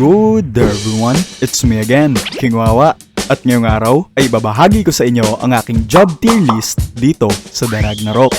Good everyone, it's me again, King Wawa. At ngayong araw ay babahagi ko sa inyo ang aking job tier list dito sa The Ragnarok.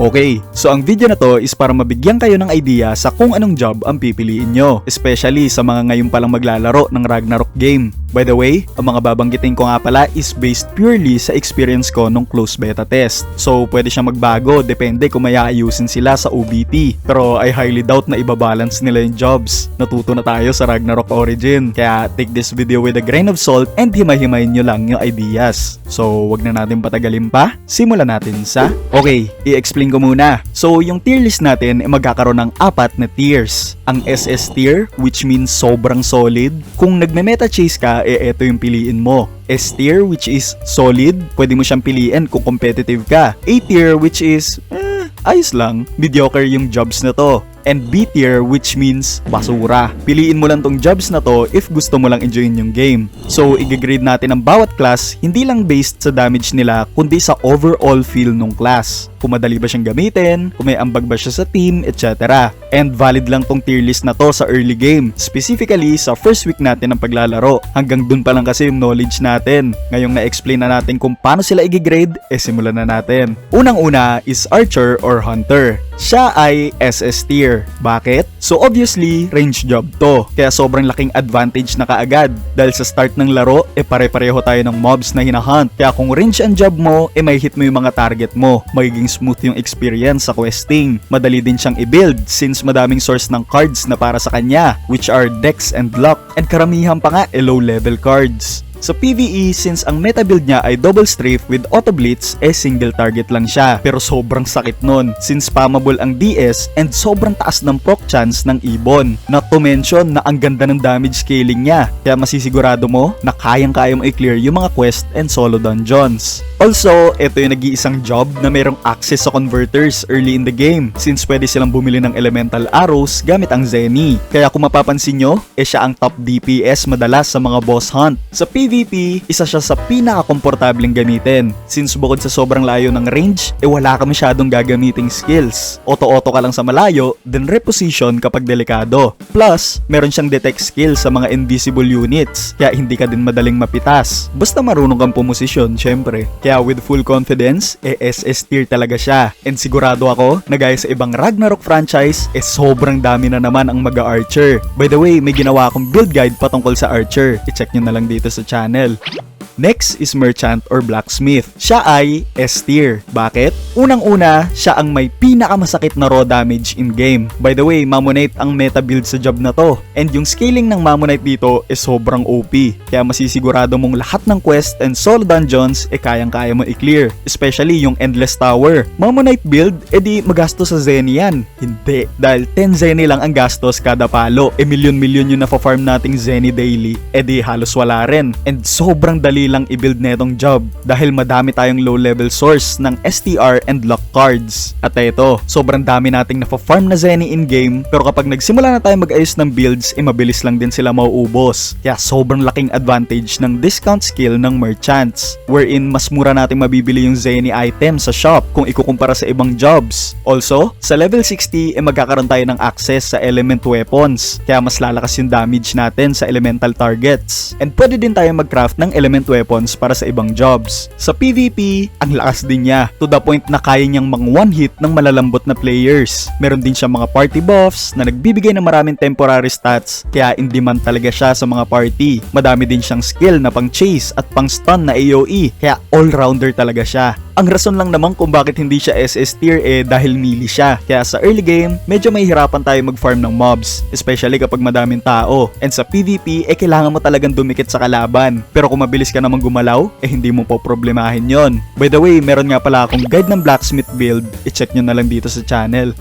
Okay, so ang video na to is para mabigyan kayo ng idea sa kung anong job ang pipiliin nyo, especially sa mga ngayon palang maglalaro ng Ragnarok game. By the way, ang mga babanggitin ko nga pala is based purely sa experience ko nung close beta test. So pwede siyang magbago depende kung may aayusin sila sa OBT. Pero I highly doubt na ibabalance nila yung jobs. Natuto na tayo sa Ragnarok Origin. Kaya take this video with a grain of salt and himay-himayin nyo lang yung ideas. So wag na natin patagalin pa. Simulan natin sa... Okay, i-explain ko muna. So yung tier list natin ay magkakaroon ng apat na tiers. Ang SS tier, which means sobrang solid. Kung nagme-meta chase ka, eh eto yung piliin mo. S tier, which is solid. Pwede mo siyang piliin kung competitive ka. A tier, which is, eh, ayos lang. Mediocre yung jobs na to and B tier which means basura. Piliin mo lang tong jobs na to if gusto mo lang enjoyin yung game. So, i-grade natin ang bawat class hindi lang based sa damage nila kundi sa overall feel nung class. Kung madali ba siyang gamitin, kung may ambag ba siya sa team, etc. And valid lang tong tier list na to sa early game, specifically sa first week natin ng paglalaro. Hanggang dun pa lang kasi yung knowledge natin. Ngayong na-explain na natin kung paano sila i-grade, eh simulan na natin. Unang-una is Archer or Hunter. Siya ay SS tier. Bakit? So obviously, range job to. Kaya sobrang laking advantage na kaagad. Dahil sa start ng laro, eh pare-pareho tayo ng mobs na hinahunt. Kaya kung range ang job mo, eh may hit mo yung mga target mo. Magiging smooth yung experience sa questing. Madali din siyang i-build since madaming source ng cards na para sa kanya, which are Dex and Luck. And karamihan pa nga, eh low level cards. Sa PvE, since ang meta build niya ay double strafe with auto blitz, eh single target lang siya. Pero sobrang sakit nun, since spammable ang DS and sobrang taas ng proc chance ng Ibon. Not to mention na ang ganda ng damage scaling niya, kaya masisigurado mo na kayang-kaya mo i-clear yung mga quest and solo dungeons. Also, ito yung nag-iisang job na mayroong access sa converters early in the game since pwede silang bumili ng elemental arrows gamit ang Zenny. Kaya kung mapapansin nyo, eh siya ang top DPS madalas sa mga boss hunt. Sa PvP, isa siya sa pinaka-komportabling gamitin since bukod sa sobrang layo ng range, eh wala ka masyadong gagamiting skills. Auto-auto ka lang sa malayo, then reposition kapag delikado. Plus, meron siyang detect skill sa mga invisible units, kaya hindi ka din madaling mapitas. Basta marunong kang pumosisyon, syempre. Kaya with full confidence, eh SS tier talaga siya. And sigurado ako na gaya sa ibang Ragnarok franchise, eh sobrang dami na naman ang mag-archer. By the way, may ginawa akong build guide patungkol sa archer. I-check nyo na lang dito sa channel channel. Next is Merchant or Blacksmith. Siya ay S tier. Bakit? Unang-una, siya ang may pinakamasakit na raw damage in-game. By the way, Mammonite ang meta build sa job na to. And yung scaling ng Mammonite dito is sobrang OP. Kaya masisigurado mong lahat ng quest and solo dungeons e eh kayang-kaya mo i-clear. Especially yung Endless Tower. Mammonite build, edi magastos sa Zenny yan. Hindi. Dahil 10 Zenny lang ang gastos kada palo. E milyon-milyon yung na-farm nating Zenny daily. Edi halos wala rin. And sobrang dali lang i-build netong job dahil madami tayong low level source ng STR and lock cards. At ito, sobrang dami nating na-farm na Zenny in-game pero kapag nagsimula na tayo mag-ayos ng builds, eh mabilis lang din sila mauubos. Kaya sobrang laking advantage ng discount skill ng merchants wherein mas mura nating mabibili yung Zenny item sa shop kung ikukumpara sa ibang jobs. Also, sa level 60, eh magkakaroon tayo ng access sa element weapons kaya mas lalakas yung damage natin sa elemental targets. And pwede din tayo mag-craft ng element weapons para sa ibang jobs. Sa PvP, ang lakas din niya to the point na kaya niyang mang one hit ng malalambot na players. Meron din siya mga party buffs na nagbibigay ng maraming temporary stats kaya in demand talaga siya sa mga party. Madami din siyang skill na pang chase at pang stun na AoE kaya all-rounder talaga siya. Ang rason lang naman kung bakit hindi siya SS tier eh dahil melee siya. Kaya sa early game, medyo mahihirapan tayo mag-farm ng mobs, especially kapag madaming tao. And sa PvP, eh kailangan mo talagang dumikit sa kalaban. Pero kung mabilis ka naman gumalaw, eh hindi mo po problemahin yon. By the way, meron nga pala akong guide ng blacksmith build. I-check nyo na lang dito sa channel.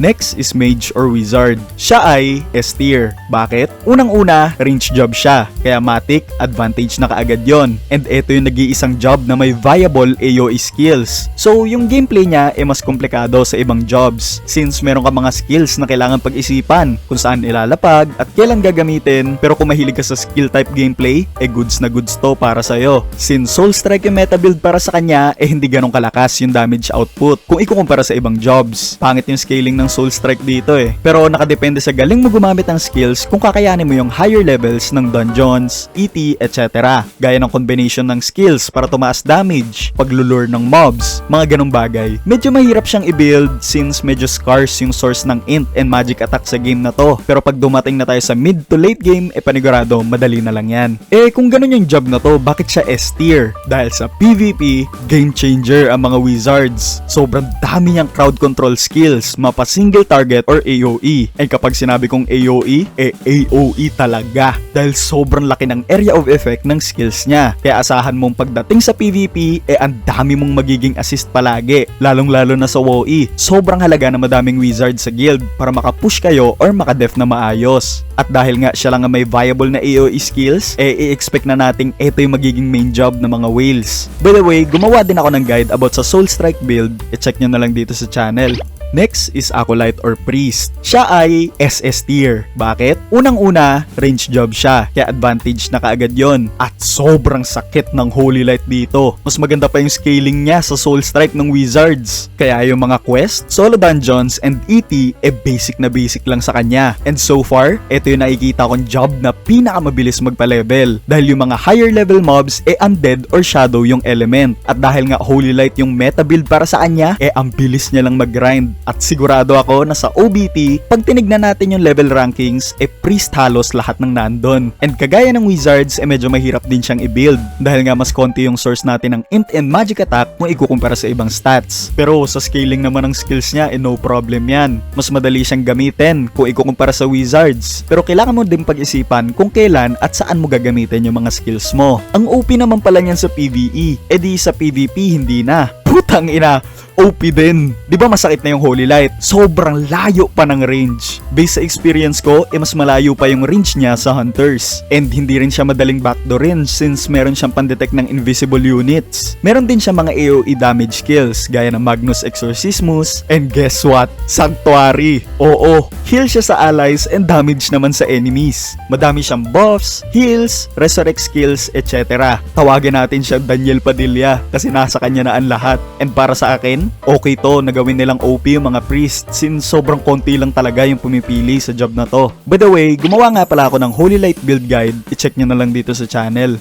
Next is Mage or Wizard. Siya ay S tier. Bakit? Unang-una, range job siya. Kaya Matic, advantage na kaagad yon. And ito yung nag-iisang job na may viable AoE skills. So, yung gameplay niya ay mas komplikado sa ibang jobs. Since meron ka mga skills na kailangan pag-isipan kung saan ilalapag at kailan gagamitin. Pero kung mahilig ka sa skill type gameplay, eh goods na goods to para sa'yo. Since Soul Strike yung meta build para sa kanya, eh hindi ganong kalakas yung damage output kung ikukumpara sa ibang jobs. Pangit yung scaling ng Soul Strike dito eh. Pero nakadepende sa galing mo gumamit ng skills kung kakayanin mo yung higher levels ng dungeons, ET, etc. Gaya ng combination ng skills para tumaas damage, paglulure ng mobs, mga ganong bagay. Medyo mahirap siyang i-build since medyo scarce yung source ng int and magic attack sa game na to. Pero pag dumating na tayo sa mid to late game, eh panigurado, madali na lang yan. Eh kung ganun yung job na to, bakit siya S tier? Dahil sa PvP, game changer ang mga wizards. Sobrang dami niyang crowd control skills, mapa single target or AoE. And kapag sinabi kong AoE, eh AoE talaga. Dahil sobrang laki ng area of effect ng skills niya. Kaya asahan mong pagdating sa PvP, eh ang dami mong magiging assist palagi. Lalong lalo na sa WoE. Sobrang halaga na madaming wizard sa guild para makapush kayo or makadef na maayos. At dahil nga siya lang ang may viable na AoE skills, eh i-expect na nating ito yung magiging main job ng mga whales. By the way, gumawa din ako ng guide about sa Soul Strike build. I-check nyo na lang dito sa channel. Next is Acolyte or Priest. Siya ay SS tier. Bakit? Unang-una, range job siya. Kaya advantage na kaagad yon. At sobrang sakit ng Holy Light dito. Mas maganda pa yung scaling niya sa Soul Strike ng Wizards. Kaya yung mga quest, solo dungeons, and ET, eh basic na basic lang sa kanya. And so far, ito yung nakikita kong job na pinakamabilis magpa-level. Dahil yung mga higher level mobs, eh undead or shadow yung element. At dahil nga Holy Light yung meta build para sa kanya, eh ang bilis niya lang mag-grind. At sigurado ako na sa OBP, pag tinignan natin yung level rankings, eh priest halos lahat ng nandun. And kagaya ng wizards, eh medyo mahirap din siyang i-build. Dahil nga mas konti yung source natin ng int and magic attack kung ikukumpara sa ibang stats. Pero sa scaling naman ng skills niya, eh no problem yan. Mas madali siyang gamitin kung ikukumpara sa wizards. Pero kailangan mo din pag-isipan kung kailan at saan mo gagamitin yung mga skills mo. Ang OP naman pala niyan sa PvE, edi sa PvP hindi na. Putang ina, OP din. Di ba masakit na yung Holy Light? Sobrang layo pa ng range. Based sa experience ko, eh mas malayo pa yung range niya sa Hunters. And hindi rin siya madaling backdoorin since meron siyang pandetect ng invisible units. Meron din siya mga AoE damage skills gaya ng Magnus Exorcismus and guess what? Sanctuary. Oo, heal siya sa allies and damage naman sa enemies. Madami siyang buffs, heals, resurrect skills, etc. Tawagin natin siya Daniel Padilla kasi nasa kanya na ang lahat. And para sa akin, okay to na gawin nilang OP yung mga priest since sobrang konti lang talaga yung pumipili sa job na to. By the way, gumawa nga pala ako ng Holy Light build guide. I-check nyo na lang dito sa channel.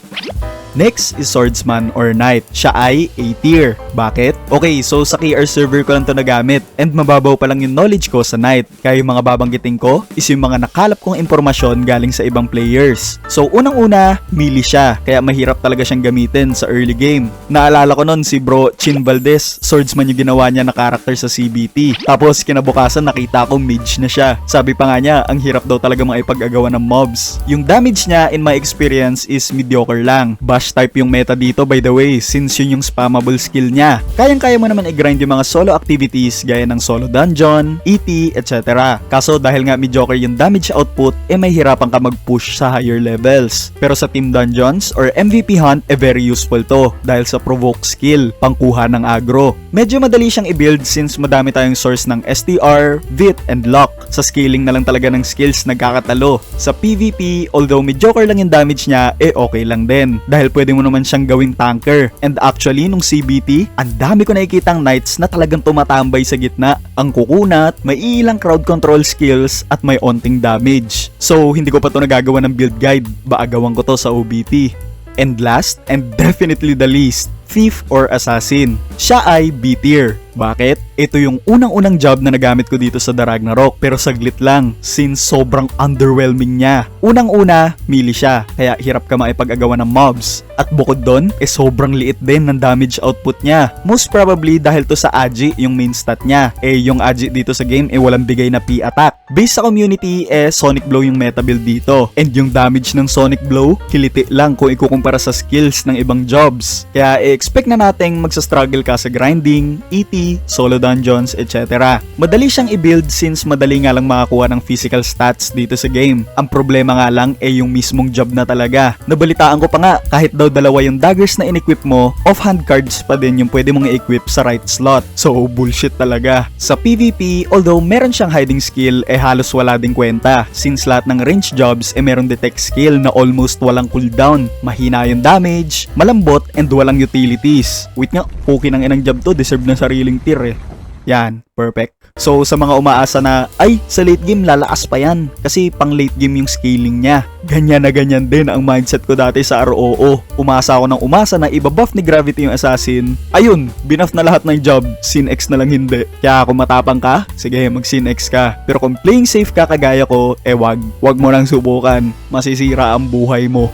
Next is Swordsman or Knight. Siya ay A tier. Bakit? Okay, so sa KR server ko lang to nagamit and mababaw pa lang yung knowledge ko sa Knight. Kaya yung mga babanggitin ko is yung mga nakalap kong impormasyon galing sa ibang players. So unang-una, melee siya. Kaya mahirap talaga siyang gamitin sa early game. Naalala ko nun si bro Chin Valdez, swordsman yung ginawa niya na character sa CBT. Tapos kinabukasan nakita ko mage na siya. Sabi pa nga niya, ang hirap daw talaga maipag-agawa ng mobs. Yung damage niya in my experience is mediocre lang. Bash type yung meta dito by the way since yun yung spammable skill niya. Kayang-kaya mo naman i-grind yung mga solo activities gaya ng solo dungeon, ET, etc. Kaso dahil nga mediocre yung damage output, eh may hirapan ka mag-push sa higher levels. Pero sa team dungeons or MVP hunt, eh very useful to dahil sa provoke skill, pangkuha ng aggro. Medyo madali siyang i-build since madami tayong source ng STR, VIT, and lock. Sa scaling na lang talaga ng skills nagkakatalo. Sa PvP, although mediocre lang yung damage niya, eh okay lang din. Dahil pwede mo naman siyang gawing tanker. And actually, nung CBT, ang dami ko nakikitang knights na talagang tumatambay sa gitna. Ang kukunat, may ilang crowd control skills at may onting damage. So, hindi ko pa to nagagawa ng build guide. Baagawan ko to sa OBP. And last, and definitely the least, thief or assassin. Siya ay B tier. Bakit? Ito yung unang-unang job na nagamit ko dito sa The Ragnarok pero saglit lang since sobrang underwhelming niya. Unang-una, melee siya kaya hirap ka maipag-agawa ng mobs. At bukod doon, eh sobrang liit din ng damage output niya. Most probably dahil to sa Agi yung main stat niya. Eh yung Agi dito sa game eh walang bigay na P attack. Based sa community eh Sonic Blow yung meta build dito. And yung damage ng Sonic Blow, kiliti lang kung ikukumpara sa skills ng ibang jobs. Kaya eh, expect na nating magsa-struggle ka sa grinding, ET, solo dungeons, etc. Madali siyang i-build since madali nga lang makakuha ng physical stats dito sa game. Ang problema nga lang ay yung mismong job na talaga. Nabalitaan ko pa nga, kahit daw dalawa yung daggers na in-equip mo, offhand cards pa din yung pwede mong i-equip sa right slot. So, bullshit talaga. Sa PvP, although meron siyang hiding skill, eh halos wala ding kwenta. Since lahat ng range jobs, eh meron detect skill na almost walang cooldown. Mahina yung damage, malambot, and walang utilities. Wait nga, okay ng inang job to, deserve ng sariling tier eh. Yan, perfect. So sa mga umaasa na, ay, sa late game lalakas pa yan. Kasi pang late game yung scaling niya. Ganyan na ganyan din ang mindset ko dati sa ROO. Umasa ako ng umasa na ibabuff ni Gravity yung assassin. Ayun, binuff na lahat ng job, Sin X na lang hindi. Kaya kung matapang ka, sige mag Sin X ka. Pero kung playing safe ka kagaya ko, eh wag. Wag mo nang subukan. Masisira ang buhay mo.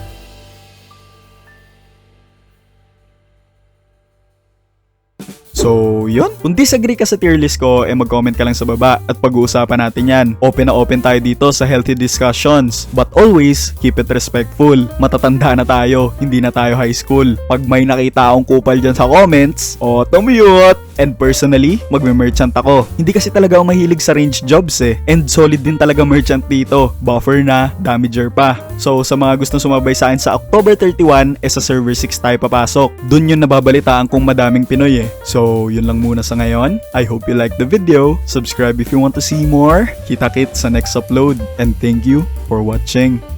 So, yun. Kung disagree ka sa tier list ko, eh mag-comment ka lang sa baba at pag-uusapan natin yan. Open na open tayo dito sa healthy discussions. But always, keep it respectful. Matatanda na tayo, hindi na tayo high school. Pag may nakita akong kupal dyan sa comments, o tumute! And personally, magme-merchant ako. Hindi kasi talaga ako mahilig sa range jobs eh. And solid din talaga merchant dito. Buffer na, damager pa. So sa mga gustong sumabay sa akin sa October 31, eh sa server 6 tayo papasok. Dun yun nababalitaan kung madaming Pinoy eh. So yun lang muna sa ngayon. I hope you like the video. Subscribe if you want to see more. Kita-kit sa next upload. And thank you for watching.